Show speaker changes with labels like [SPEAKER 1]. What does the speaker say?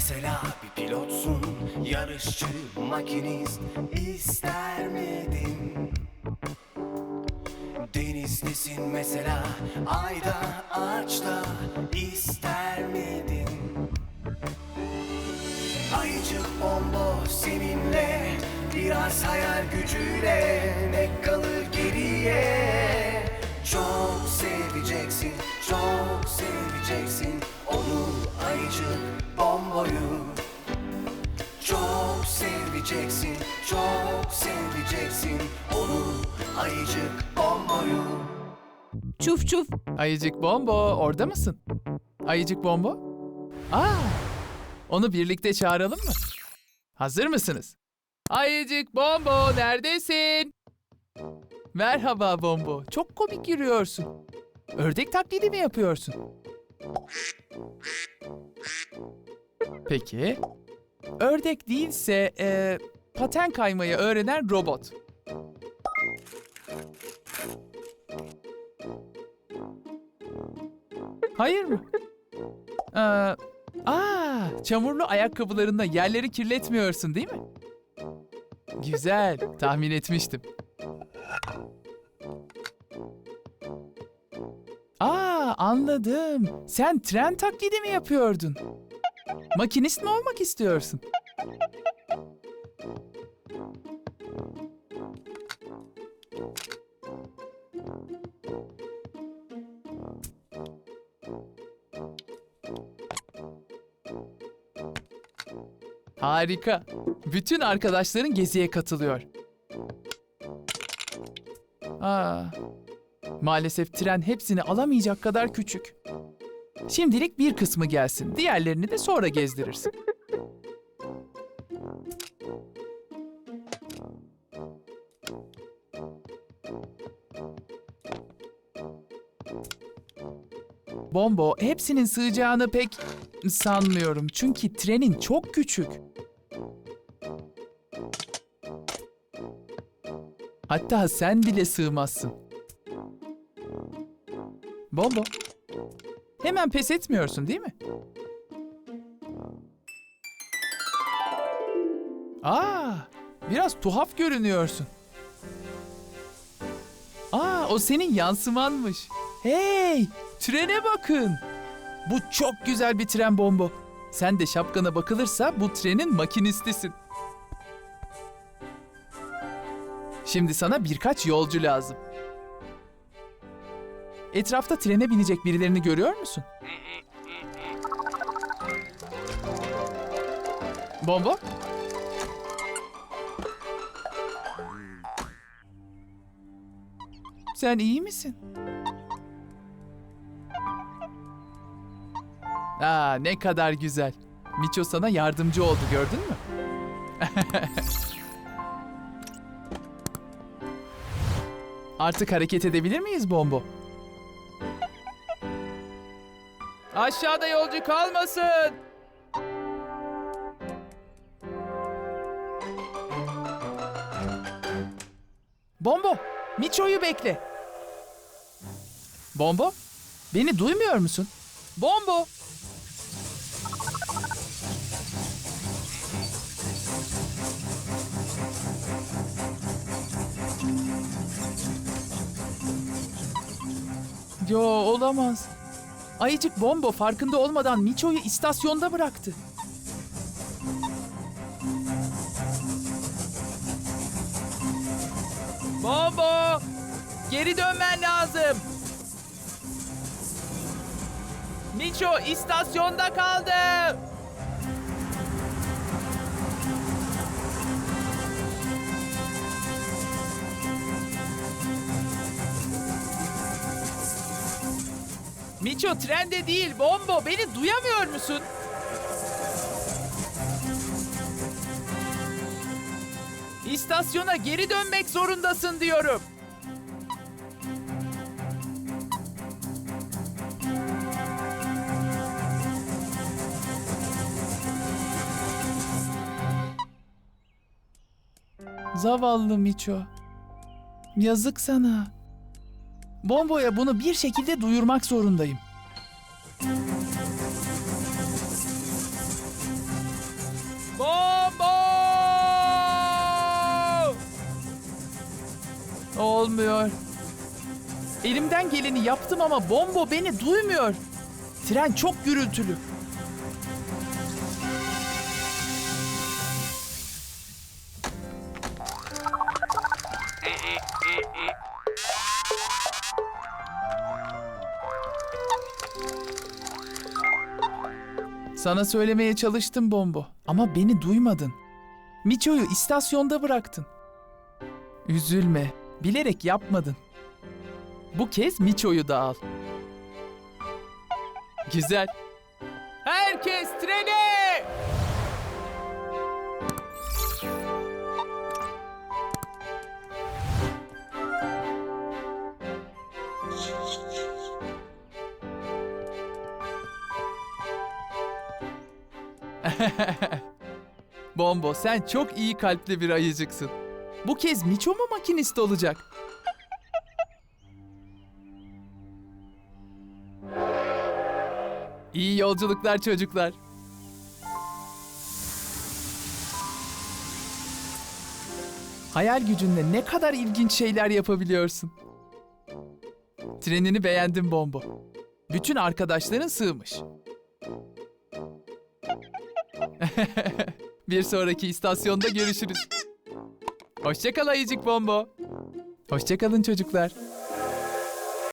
[SPEAKER 1] Mesela bir pilotsun, yarışçı, makinist ister miydin? Denizdesin mesela, ayda, ağaçta ister miydin? Ayıcık bombo seninle Biraz hayal gücüyle Ne kalır geriye Çok seveceksin Çok seveceksin Onu ayıcık bomboyu Çok seveceksin Çok seveceksin Onu ayıcık bomboyu
[SPEAKER 2] Çuf çuf.
[SPEAKER 3] Ayıcık Bombo orada mısın? Ayıcık Bombo? Aa! Onu birlikte çağıralım mı? Hazır mısınız? Ayıcık Bombo neredesin? Merhaba Bombo. Çok komik yürüyorsun. Ördek taklidi mi yapıyorsun? Peki. Ördek değilse eee, paten kaymayı öğrenen robot. Hayır mı? Ee, aa, çamurlu ayakkabılarınla yerleri kirletmiyorsun değil mi? Güzel, tahmin etmiştim. Aa, anladım. Sen tren taklidi mi yapıyordun? Makinist mi olmak istiyorsun? Harika. Bütün arkadaşların geziye katılıyor. Aa, maalesef tren hepsini alamayacak kadar küçük. Şimdilik bir kısmı gelsin. Diğerlerini de sonra gezdirirsin. Bombo hepsinin sığacağını pek sanmıyorum. Çünkü trenin çok küçük. Hatta sen bile sığmazsın. Bombo. Hemen pes etmiyorsun değil mi? Aa, biraz tuhaf görünüyorsun. Aa, o senin yansımanmış. Hey, trene bakın. Bu çok güzel bir tren bombo. Sen de şapkana bakılırsa bu trenin makinistisin. Şimdi sana birkaç yolcu lazım. Etrafta trene binecek birilerini görüyor musun? Bombo? Sen iyi misin? Aa, ne kadar güzel. Miço sana yardımcı oldu gördün mü? Artık hareket edebilir miyiz Bombo? Aşağıda yolcu kalmasın. Bombo, Miço'yu bekle. Bombo, beni duymuyor musun? Bombo. Yo olamaz. Ayıcık Bombo farkında olmadan Miço'yu istasyonda bıraktı. Bombo! Geri dönmen lazım. Miço istasyonda kaldı. Miço trende değil Bombo beni duyamıyor musun? İstasyona geri dönmek zorundasın diyorum. Zavallı Miço. Yazık sana. Bombo'ya bunu bir şekilde duyurmak zorundayım. Bombo! Olmuyor. Elimden geleni yaptım ama Bombo beni duymuyor. Tren çok gürültülü. Sana söylemeye çalıştım Bombo ama beni duymadın. Miço'yu istasyonda bıraktın. Üzülme, bilerek yapmadın. Bu kez Miço'yu da al. Güzel. Herkes trene! Bombo sen çok iyi kalpli bir ayıcıksın. Bu kez Miço mu makinist olacak? İyi yolculuklar çocuklar. Hayal gücünle ne kadar ilginç şeyler yapabiliyorsun. Trenini beğendim Bombo. Bütün arkadaşların sığmış. Bir sonraki istasyonda görüşürüz. Hoşçakal ayıcık Bombo. Hoşçakalın çocuklar.